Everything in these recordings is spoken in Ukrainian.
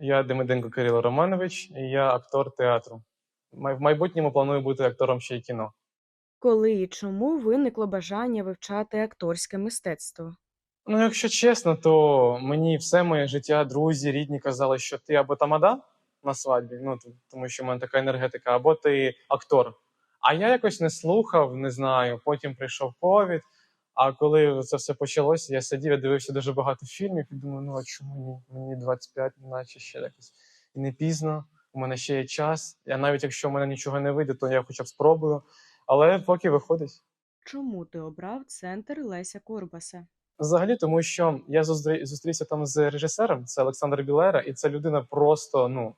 Я Демиденко Кирило Романович, і я актор театру. В майбутньому планую бути актором ще й кіно. Коли і чому виникло бажання вивчати акторське мистецтво? Ну, якщо чесно, то мені все моє життя, друзі, рідні казали, що ти або тамада на свадьбі, ну тому що в мене така енергетика, або ти актор. А я якось не слухав, не знаю. Потім прийшов ковід. А коли це все почалося, я сидів, я дивився дуже багато фільмів і думаю, ну а чому ні? Мені 25, наче ще якось і не пізно. У мене ще є час. Я навіть якщо в мене нічого не вийде, то я хоча б спробую. Але поки виходить. Чому ти обрав центр Леся Курбаса? Взагалі, тому що я зустрі- зустрівся там з режисером, це Олександр Білера, і це людина просто, ну.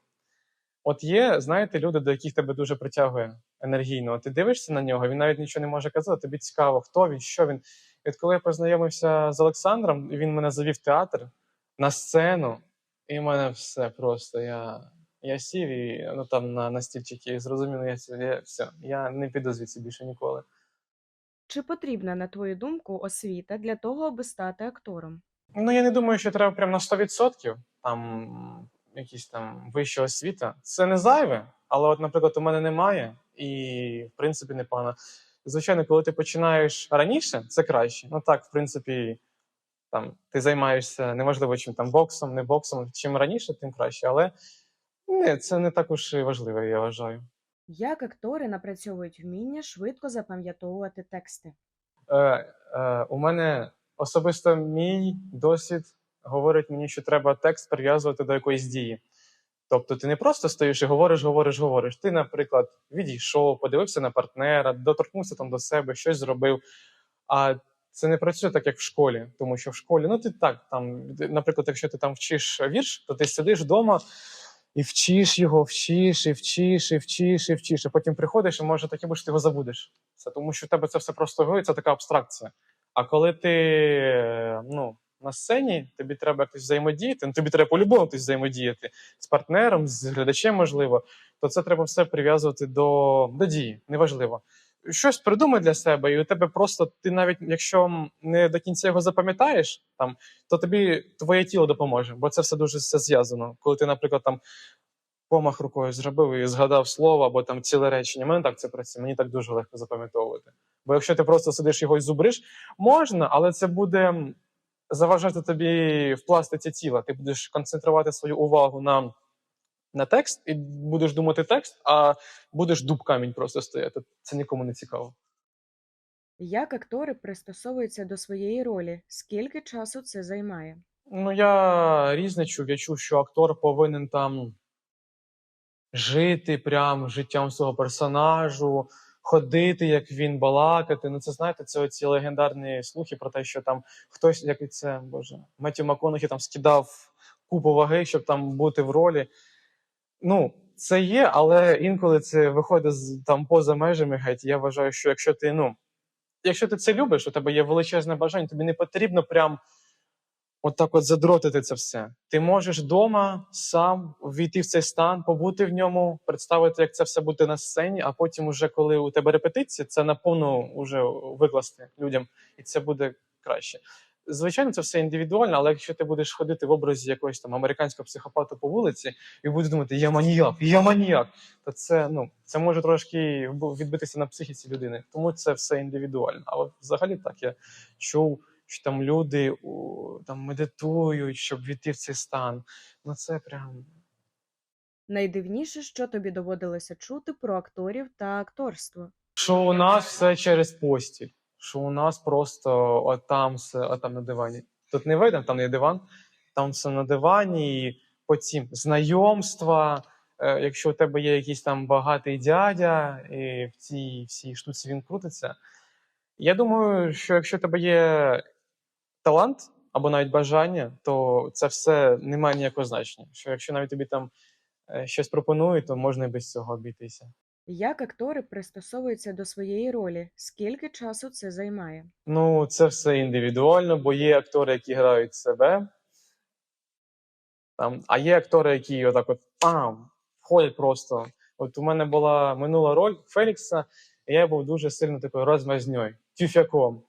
От є, знаєте, люди, до яких тебе дуже притягує енергійно. Ти дивишся на нього, він навіть нічого не може казати, тобі цікаво, хто він, що він. І от коли я познайомився з Олександром, він мене завів в театр на сцену, і в мене все просто. Я, я сів і ну, там на, на стільчики і ну, я, я, все, я не піду звідси більше ніколи. Чи потрібна, на твою думку, освіта для того, аби стати актором? Ну, я не думаю, що треба прям на 100% там якісь там вища освіта. Це не зайве, але, от, наприклад, у мене немає, і в принципі непогано. Звичайно, коли ти починаєш раніше, це краще. Ну так, в принципі, там ти займаєшся неважливо чим там боксом, не боксом. Чим раніше, тим краще. Але ні, це не також і важливо, я вважаю. Як актори напрацьовують вміння швидко запам'ятовувати тексти? Е, е, у мене особисто мій досвід говорить мені, що треба текст прив'язувати до якоїсь дії. Тобто ти не просто стоїш і говориш, говориш, говориш. Ти, наприклад, відійшов, подивився на партнера, доторкнувся там до себе, щось зробив. А це не працює так, як в школі, тому що в школі, ну ти так, там, наприклад, якщо ти там вчиш вірш, то ти сидиш вдома і вчиш його, вчиш, і вчиш, і вчиш, і вчиш. І потім приходиш, і може таке буде, що ти його забудеш. Це тому, що в тебе це все просто говорить, це така абстракція. А коли ти е, ну, на сцені, тобі треба якось взаємодіяти, ну тобі треба по-любому взаємодіяти з партнером, з глядачем, можливо, то це треба все прив'язувати до, до дії, неважливо. Щось придумай для себе, і у тебе просто ти навіть якщо не до кінця його запам'ятаєш, там то тобі твоє тіло допоможе, бо це все дуже все зв'язано. Коли ти, наприклад, там помах рукою зробив і згадав слово або там ціле речення. Мене так це працює, мені так дуже легко запам'ятовувати. Бо якщо ти просто сидиш його і зубриш, можна, але це буде заважати тобі в пластиці тіла. Ти будеш концентрувати свою увагу на, на текст і будеш думати текст, а будеш дуб камінь просто стояти. Це нікому не цікаво. Як актори пристосовуються до своєї ролі? Скільки часу це займає? Ну, я різне чув. Я чув, що актор повинен там жити прям життям свого персонажу, ходити, як він, балакати. Ну, це знаєте, це оці легендарні слухи про те, що там хтось, як це, боже, Меттю МакКонахі там скидав купу ваги, щоб там бути в ролі. Ну, це є, але інколи це виходить там поза межами геть. Я вважаю, що якщо ти, ну, якщо ти це любиш, у тебе є величезне бажання, тобі не потрібно прям отак от задротити це все. Ти можеш вдома сам війти в цей стан, побути в ньому, представити, як це все буде на сцені, а потім, уже коли у тебе репетиція, це наповну уже викласти людям, і це буде краще. Звичайно, це все індивідуально, але якщо ти будеш ходити в образі якогось там американського психопата по вулиці і будеш думати, я маніяк, я маніяк, то це ну це може трошки відбитися на психіці людини. Тому це все індивідуально. Але взагалі так я чув, що там люди у, там медитують, щоб війти в цей стан. Ну це прям Найдивніше, що тобі доводилося чути про акторів та акторство. що у нас все через постіль. Що у нас просто отам все, отам на дивані. Тут не видно, там є диван, там все на дивані, і потім знайомства. Е, якщо у тебе є якийсь там багатий дядя, і в цій всій штуці він крутиться. Я думаю, що якщо у тебе є талант або навіть бажання, то це все не має ніякого значення. Що якщо навіть тобі там е, щось пропонують, то можна і без цього обійтися. Як актори пристосовуються до своєї ролі? Скільки часу це займає? Ну, це все індивідуально, бо є актори, які грають себе. Там, а є актори, які отак от пам, входять просто. От у мене була минула роль Фелікса, і я був дуже сильно такою розмазньою, тюфяком,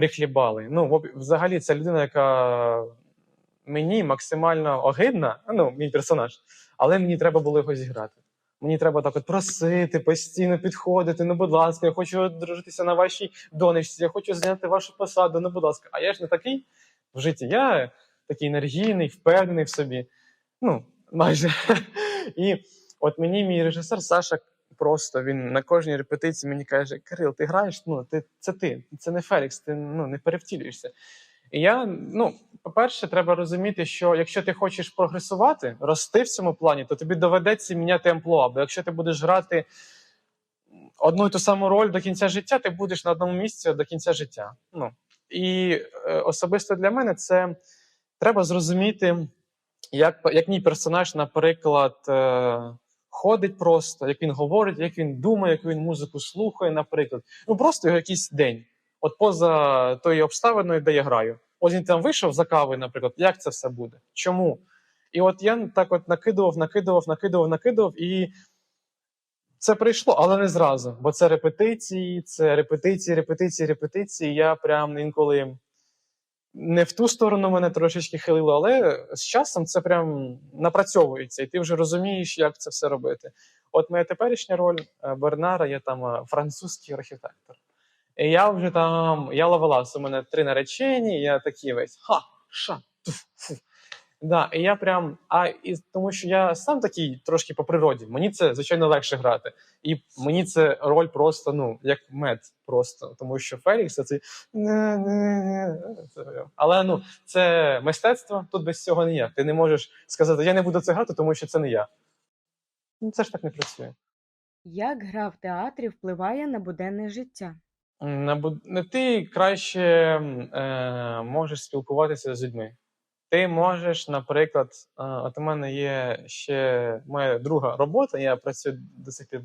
прихлібали. Ну, взагалі, це людина, яка мені максимально огидна, ну, мій персонаж, але мені треба було його зіграти. Мені треба так от просити, постійно підходити. Ну, будь ласка, я хочу одружитися на вашій донечці, я хочу зайняти вашу посаду. Ну, будь ласка. А я ж не такий в житті. Я такий енергійний, впевнений в собі. Ну, майже. І от мені мій режисер Саша просто він на кожній репетиції мені каже: Кирил, ти граєш? Ну, ти це ти, це не Фелікс, ти ну, не перевтілюєшся. І я, ну, по-перше, треба розуміти, що якщо ти хочеш прогресувати, рости в цьому плані, то тобі доведеться міняти амплуа. Бо якщо ти будеш грати одну і ту саму роль до кінця життя, ти будеш на одному місці до кінця життя. Ну і е, особисто для мене це треба зрозуміти, як, як мій персонаж, наприклад, е, ходить просто, як він говорить, як він думає, як він музику слухає, наприклад. Ну просто його якийсь день. От поза тою обставиною, де я граю. Ось він там вийшов за кавою, наприклад, як це все буде? Чому? І от я так от накидував, накидував, накидував, накидував, і це прийшло, але не зразу. Бо це репетиції, це репетиції, репетиції, репетиції. Я прям інколи не в ту сторону мене трошечки хилило, але з часом це прям напрацьовується, і ти вже розумієш, як це все робити. От моя теперішня роль е, Бернара, я там е, французький архітектор. І я вже там, я ловила, у мене три наречені, я такий весь ха, ша, туф, фу. Да, і я прям, а і тому що я сам такий трошки по природі. Мені це звичайно легше грати. І мені це роль просто ну як мед, просто тому що Фелікс це цей але ну це мистецтво. Тут без цього ніяк. Ти не можеш сказати, я не буду це грати, тому що це не я. Ну це ж так не працює. Як гра в театрі впливає на буденне життя? На буд- ти краще е, можеш спілкуватися з людьми. Ти можеш, наприклад, е, от у мене є ще моя друга робота, я працюю до сих пір.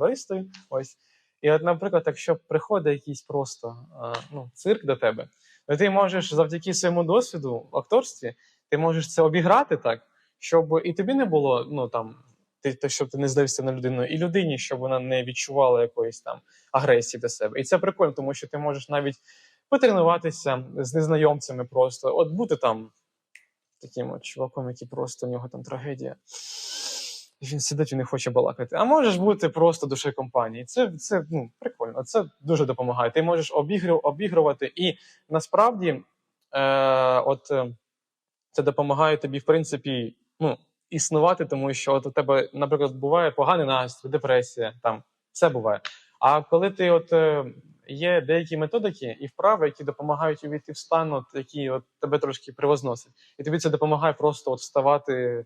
Ось. І от, наприклад, якщо приходить якийсь просто е, ну, цирк до тебе, то ти можеш завдяки своєму досвіду в акторстві, ти можеш це обіграти так, щоб і тобі не було, ну там, ти, щоб ти не злився на людину, і людині, щоб вона не відчувала якоїсь там агресії до себе. І це прикольно, тому що ти можеш навіть потренуватися з незнайомцями просто, от бути там таким от чуваком, який просто у нього там трагедія. Він сидить і не хоче балакати. А можеш бути просто душею компанії. Це, це ну, прикольно, це дуже допомагає. Ти можеш обігру, обігрувати, і насправді е, от, е, це допомагає тобі, в принципі, ну, існувати, тому що от у тебе, наприклад, буває поганий настрій, депресія, там все буває. А коли ти от е, є деякі методики і вправи, які допомагають увійти в стан, от, які от тебе трошки привозносять, і тобі це допомагає просто от вставати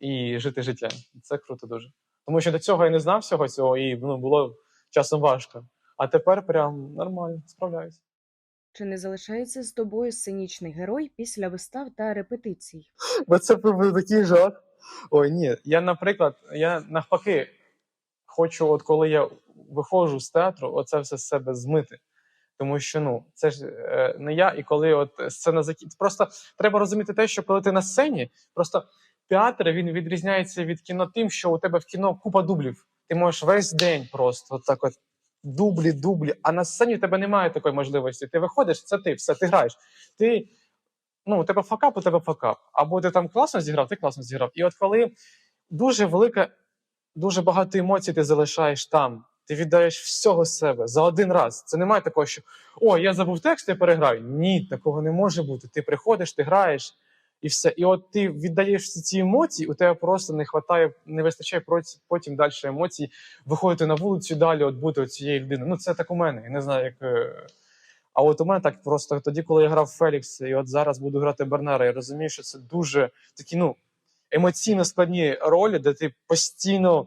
і жити життя. Це круто дуже. Тому що до цього я не знав всього цього, і ну, було часом важко. А тепер прям нормально, справляюсь. Чи не залишається з тобою сценічний герой після вистав та репетицій? Бо це був такий жах. Ой, ні. Я, наприклад, я навпаки хочу, от коли я виходжу з театру, оце все з себе змити. Тому що ну це ж е, не я, і коли от сцена закінчиться. Просто треба розуміти те, що коли ти на сцені, просто театр він відрізняється від кіно тим, що у тебе в кіно купа дублів. Ти можеш весь день просто от так от дублі, дублі. А на сцені в тебе немає такої можливості. Ти виходиш, це ти, все, ти граєш. Ти ну, у тебе факап, у тебе факап. Або ти там класно зіграв, ти класно зіграв. І от коли дуже велика, дуже багато емоцій ти залишаєш там, ти віддаєш всього себе за один раз. Це немає такого, що о, я забув текст, я переграю. Ні, такого не може бути. Ти приходиш, ти граєш. І все. І от ти віддаєш всі ці емоції, у тебе просто не вистачає, не вистачає потім далі емоцій виходити на вулицю далі, от бути цією людиною. Ну, це так у мене. Я не знаю, як. е, а от у мене так просто тоді, коли я грав Фелікс, і от зараз буду грати Бернара, я розумію, що це дуже такі, ну, емоційно складні ролі, де ти постійно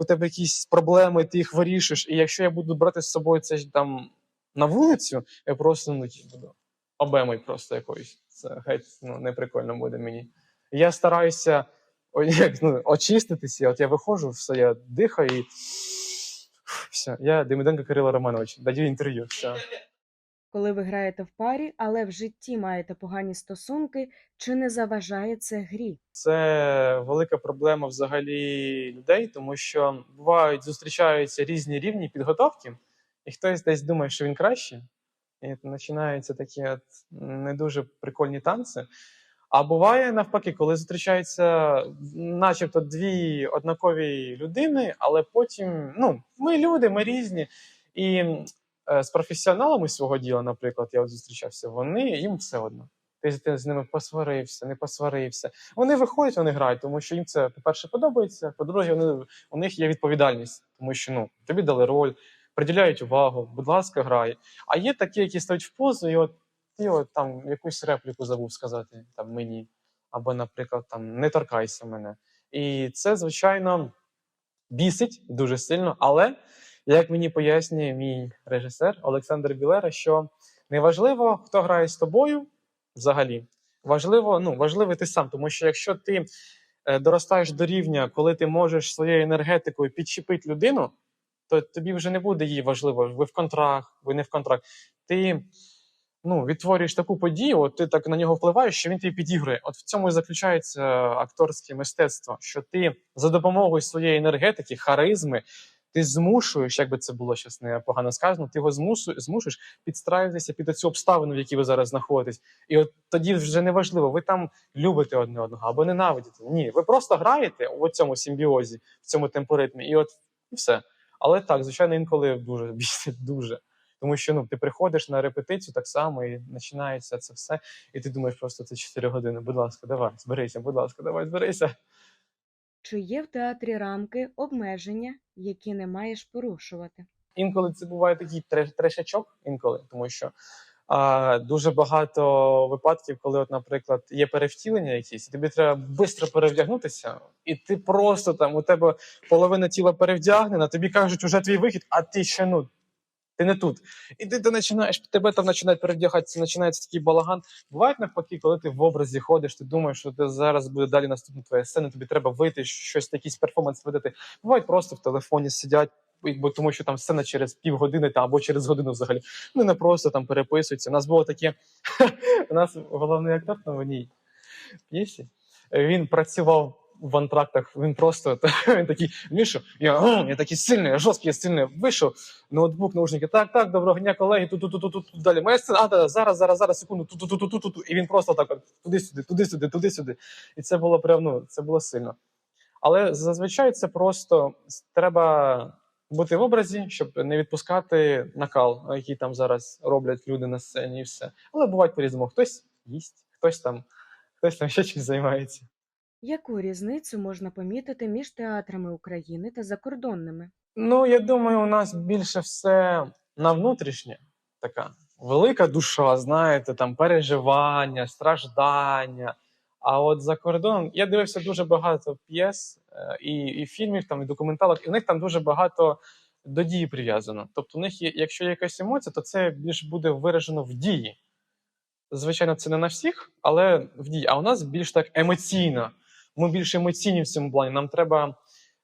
у тебе якісь проблеми, ти їх вирішиш. І якщо я буду брати з собою це там на вулицю, я просто ну, ті буду обемой просто якоюсь. Це геть ну, не прикольно буде мені. Я стараюся о, як, ну, очиститися. От я виходжу, все, я дихаю і все. Я Демиденко Кирило Романович, даю інтерв'ю. Все. Коли ви граєте в парі, але в житті маєте погані стосунки, чи не заважає це грі? Це велика проблема взагалі людей, тому що бувають зустрічаються різні рівні підготовки, і хтось десь думає, що він краще, і починаються такі от не дуже прикольні танці. А буває навпаки, коли зустрічаються начебто дві однакові людини, але потім ну, ми люди, ми різні. І з професіоналами свого діла, наприклад, я от зустрічався, вони їм все одно. Ти, ти з ними посварився, не посварився. Вони виходять, вони грають, тому що їм це, по-перше, подобається. По-друге, вони, у них є відповідальність, тому що ну, тобі дали роль, приділяють увагу, будь ласка, грай. А є такі, які стають в позу, і от ти от там якусь репліку забув сказати там мені, або, наприклад, там не торкайся мене. І це, звичайно, бісить дуже сильно. Але як мені пояснює мій режисер Олександр Білера, що неважливо, хто грає з тобою взагалі, важливо, ну, важливий ти сам, тому що якщо ти е, доростаєш до рівня, коли ти можеш своєю енергетикою підчепити людину, то тобі вже не буде їй важливо, ви в контракт, ви не в контракт. Ти ну, відтворюєш таку подію, от ти так на нього впливаєш, що він тобі підігрує. От в цьому і заключається акторське мистецтво, що ти за допомогою своєї енергетики, харизми, ти змушуєш, як би це було щас не погано сказано, ти його змушуєш підстраюватися під цю обставину, в якій ви зараз знаходитесь. І от тоді вже не важливо, ви там любите одне одного або ненавидите. Ні, ви просто граєте у цьому симбіозі, в цьому темпоритмі, і от і все. Але так, звичайно, інколи дуже бісить, дуже. Тому що ну, ти приходиш на репетицію так само, і починається це все, і ти думаєш просто це 4 години. Будь ласка, давай, зберися, будь ласка, давай, зберися. Чи є в театрі рамки, обмеження, які не маєш порушувати? Інколи це буває такий треш- трешачок, інколи, тому що а, дуже багато випадків, коли, от, наприклад, є перевтілення якісь, і тобі треба швидко перевдягнутися, і ти просто там у тебе половина тіла перевдягнена, тобі кажуть, уже твій вихід, а ти ще ну. Ти не тут. І ти, ти починаєш, тебе там починають перевдягатися, починається такий балаган. Буває навпаки, коли ти в образі ходиш, ти думаєш, що ти зараз буде далі наступна твоя сцена, тобі треба вийти, щось, якийсь перформанс видати. Бувають просто в телефоні сидять, бо тому що там сцена через півгодини та або через годину взагалі. Вони не просто там переписуються. У нас було таке. У нас головний актор в одній п'єсі. Він працював в антрактах. Він просто він такий Міша, я, я такий сильний, я жорсткий, я сильний. Вийшов, ноутбук, наушники. Так, так, доброго дня, колеги. Тут, тут, тут, тут, далі. Моя сцена, а, зараз, зараз, зараз, секунду. Тут, тут, тут, тут. І він просто так туди-сюди, туди-сюди, туди-сюди. І це було прям, ну, це було сильно. Але зазвичай це просто треба бути в образі, щоб не відпускати накал, який там зараз роблять люди на сцені, і все. Але бувають по-різному. Хтось їсть, хтось там, хтось там ще чимось займається. Яку різницю можна помітити між театрами України та закордонними? Ну, я думаю, у нас більше все на внутрішнє така велика душа, знаєте, там переживання, страждання. А от за кордоном я дивився дуже багато п'єс е, і, і фільмів, там, і документалок, і в них там дуже багато до дії прив'язано. Тобто, у них є, якщо є якась емоція, то це більш буде виражено в дії. Звичайно, це не на всіх, але в дії. А у нас більш так емоційно. Ми більш емоційні в цьому плані. Нам треба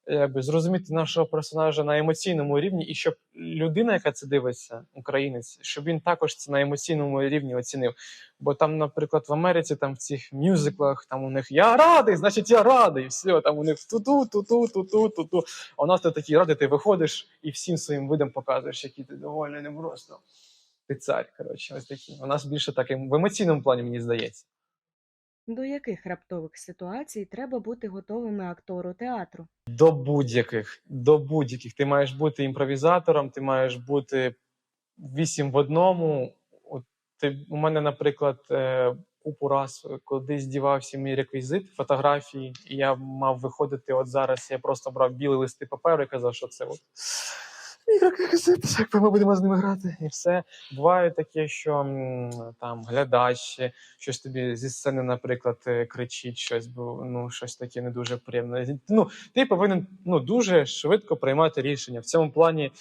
якби зрозуміти нашого персонажа на емоційному рівні, і щоб людина, яка це дивиться, українець, щоб він також це на емоційному рівні оцінив. Бо там, наприклад, в Америці, там в цих мюзиклах, там у них я радий, значить я радий. Все, там у них ту-ту, ту-ту, ту-ту, ту-ту. А у нас ти такий радий, ти виходиш і всім своїм видом показуєш, який ти довольний, не просто. Ти цар, коротше, ось такі. У нас більше так в емоційному плані, мені здається. До яких раптових ситуацій треба бути готовими актору театру? До будь-яких, до будь-яких. Ти маєш бути імпровізатором, ти маєш бути вісім в одному. От ти, у мене, наприклад, е, купу раз кудись дівався мій реквізит фотографії, і я мав виходити. От зараз я просто брав білий листи паперу і казав, що це от реквізит, як ми будемо з ними грати, і все. Буває таке, що там глядач щось тобі зі сцени, наприклад, е, кричить щось, бо ну щось таке не дуже приємне. Ну, ти повинен ну, дуже швидко приймати рішення. В цьому плані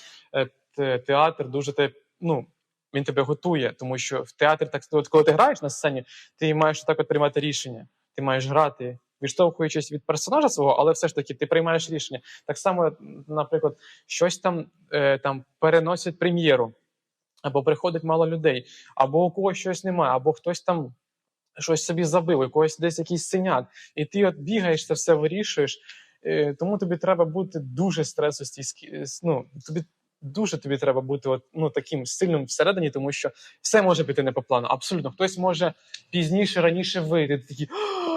е, театр дуже те, ну, він тебе готує, тому що в театрі, так коли ти граєш на сцені, ти маєш так от приймати рішення. Ти маєш грати, відштовхуючись від персонажа свого, але все ж таки ти приймаєш рішення. Так само, наприклад, щось там, е, там переносять прем'єру, або приходить мало людей, або у когось щось немає, або хтось там щось собі забив, у когось десь якийсь синяк, і ти от бігаєш, це все вирішуєш. Е, Тому тобі треба бути дуже стресостійський. Ну, тобі дуже тобі треба бути от, ну, таким сильним всередині, тому що все може піти не по плану. Абсолютно. Хтось може пізніше, раніше вийти. Ти такий, «А,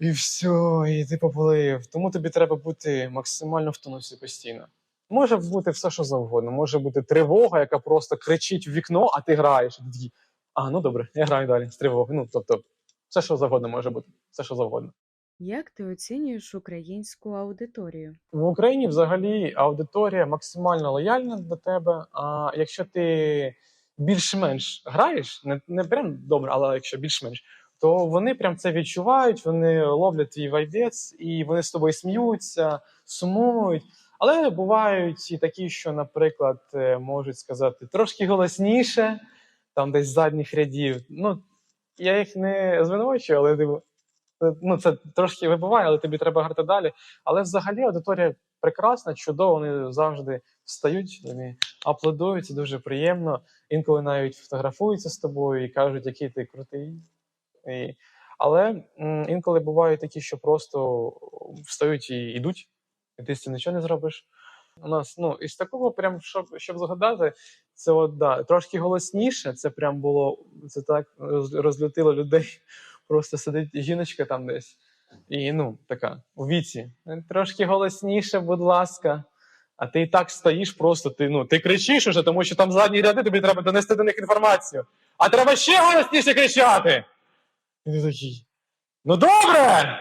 і все, і ти поплив. Тому тобі треба бути максимально в тонусі постійно. Може бути все, що завгодно. Може бути тривога, яка просто кричить в вікно, а ти граєш. І ти такий, а, ну добре, я граю далі з тривоги. Ну, тобто, все, що завгодно може бути. Все, що завгодно. Як ти оцінюєш українську аудиторію? В Україні взагалі аудиторія максимально лояльна до тебе. А якщо ти більш-менш граєш, не, не прям добре, але якщо більш-менш, то вони прям це відчувають, вони ловлять твій вайбець, і вони з тобою сміються, сумують. Але бувають і такі, що, наприклад, е, можуть сказати трошки голосніше, там десь з задніх рядів. Ну, я їх не звинувачую, але типу, ну, це трошки вибиває, але тобі треба грати далі. Але взагалі аудиторія прекрасна, чудова, вони завжди встають, вони аплодують, дуже приємно. Інколи навіть фотографуються з тобою і кажуть, який ти крутий. І... Але м, інколи бувають такі, що просто встають і йдуть, і ти з цим нічого не зробиш. У нас, ну, із такого, прям, щоб, щоб згадати, це от, да, трошки голосніше, це прям було, це так розлютило людей. Просто сидить жіночка там десь. І ну, така у віці. Трошки голосніше, будь ласка. А ти і так стоїш, просто ти, ну, ти кричиш уже, тому що там задні ряди, тобі треба донести до них інформацію. А треба ще голосніше кричати. І ти такий. Ну добре!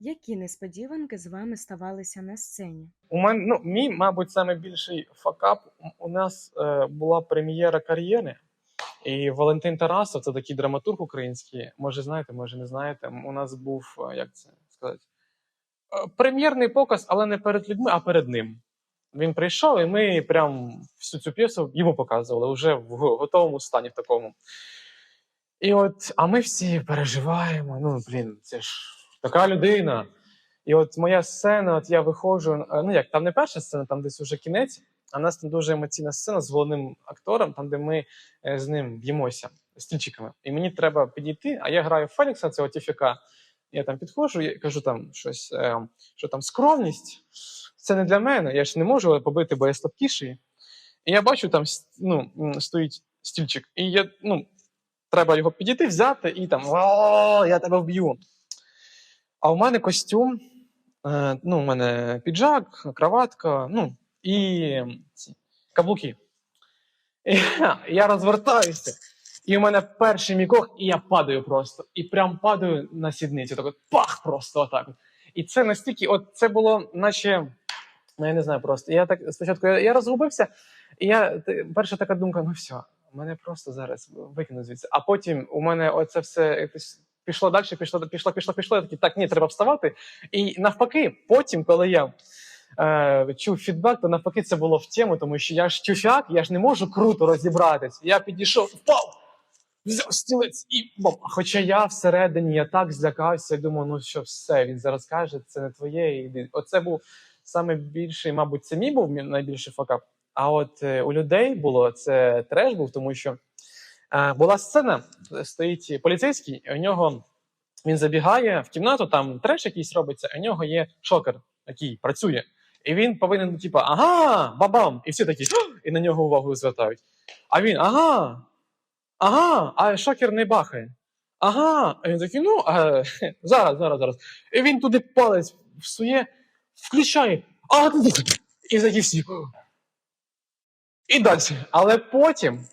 Які несподіванки з вами ставалися на сцені? У мене, ну, мій, мабуть, найбільший факап. У нас е, була прем'єра кар'єри, і Валентин Тарасов, це такий драматург український. Може, знаєте, може не знаєте. У нас був, е, як це сказати, е, прем'єрний показ, але не перед людьми, а перед ним. Він прийшов, і ми прям всю цю п'єсу йому показували вже в готовому стані в такому. І от, а ми всі переживаємо. Ну, блін, це ж така людина. І от моя сцена, от я виходжу. е, Ну як там не перша сцена, там десь уже кінець. А нас там дуже емоційна сцена з головним актором, там де ми е, з ним б'ємося стільчиками. І мені треба підійти. А я граю Фелікса, цього тіфіка. Я там підходжу і кажу там щось, е, що там скромність. Це не для мене. Я ж не можу побити, бо я слабкіший. І я бачу, там ну, стоїть стільчик. І я, ну, треба його підійти, взяти і там «О, я тебе вб'ю. А у мене костюм, е, ну, у мене піджак, краватка, ну, і ці каблуки. І я розвертаюся, і у мене перший мікох, і я падаю просто. І прям падаю на сідницю. Так от пах просто отак. І це настільки, от це було, наче, ну я не знаю просто. Я так спочатку я, я розгубився, і я перша така думка: ну все, мене просто зараз викинуть звідси. А потім у мене оце все пішло далі, пішло, пішло, пішло, пішло. Я такий, так, ні, треба вставати. І навпаки, потім, коли я е, чув фідбек, то навпаки це було в тему, тому що я ж тюфяк, я ж не можу круто розібратись. Я підійшов, впав, взяв стілець і бом. Хоча я всередині я так злякався, я думав, ну що все, він зараз каже, це не твоє. іди. Оце був саме більший, мабуть, це мій був найбільший факап. А от е, у людей було це треш був, тому що е, була сцена, е, стоїть поліцейський, і у нього він забігає в кімнату, там треш якийсь робиться, а у нього є шокер, який працює. І він повинен, типа, ага, бабам! І всі такі, і на нього увагу звертають. А він, ага, ага, а шокер не бахає. Ага. А він такий, ну, а, зараз, зараз, зараз. І він туди палець всує, включає, а і такі всі. І далі. Але потім,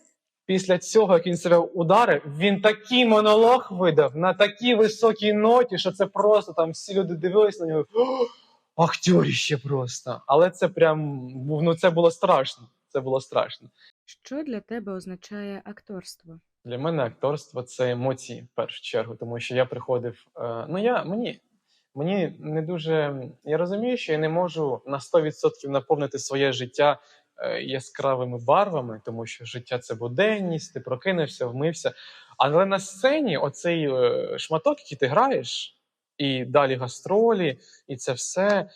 після цього, як він себе ударив, він такий монолог видав на такій високій ноті, що це просто там всі люди дивились на нього. «О, Актюріще просто. Але це прям ну це було страшно. Це було страшно. Що для тебе означає акторство? Для мене акторство це емоції в першу чергу, тому що я приходив. Е, ну я мені, мені не дуже. Я розумію, що я не можу на 100% наповнити своє життя яскравими барвами, тому що життя це буденність, ти прокинувся, вмився. Але на сцені оцей е, шматок, який ти граєш, і далі гастролі, і це все.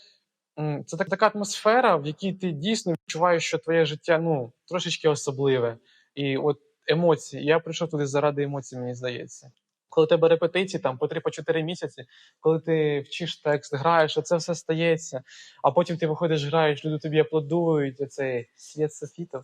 Це так, така атмосфера, в якій ти дійсно відчуваєш, що твоє життя ну, трошечки особливе. І от емоції. Я прийшов туди заради емоцій, мені здається. Коли у тебе репетиції там по 3-4 місяці, коли ти вчиш текст, граєш, це все стається, а потім ти виходиш, граєш, люди тобі аплодують, оцей світ софітов.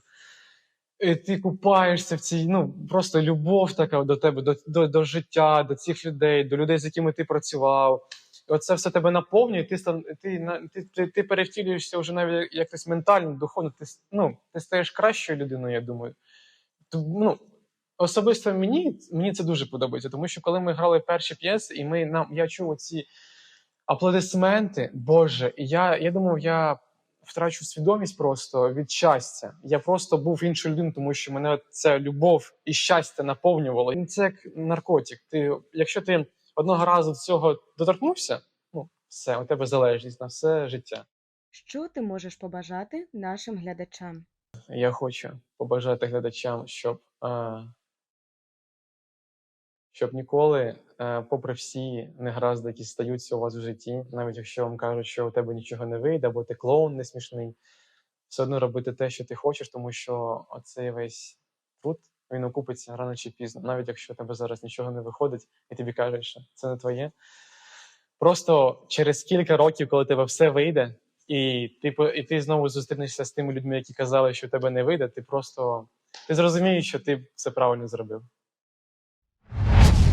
І ти купаєшся в цій, ну просто любов така до тебе, до, до, до життя, до цих людей, до людей, з якими ти працював. І оце все тебе наповнює, ти, ти, ти, ти, ти перевтілюєшся вже навіть якось ментально, духовно, ти, ну, ти стаєш кращою людиною, я думаю. То, ну, особисто мені, мені це дуже подобається, тому що коли ми грали перші п'єси, і ми, нам, я чув ці аплодисменти, Боже, і я, я думав, я втрачу свідомість просто від щастя. Я просто був іншою людиною, тому що мене ця любов і щастя наповнювало. І Це як наркотик. Ти, якщо ти одного разу до цього доторкнувся, ну все, у тебе залежність на все життя. Що ти можеш побажати нашим глядачам? Я хочу побажати глядачам, щоб, е, щоб ніколи, е, попри всі негаразди, які стаються у вас в житті, навіть якщо вам кажуть, що у тебе нічого не вийде, або ти клоун не смішний, все одно робити те, що ти хочеш, тому що оцей весь труд він окупиться рано чи пізно, навіть якщо у тебе зараз нічого не виходить, і тобі кажуть, що це не твоє. Просто через кілька років, коли тебе все вийде, і ти, і ти знову зустрінешся з тими людьми, які казали, що в тебе не вийде, ти просто ти зрозумієш, що ти все правильно зробив.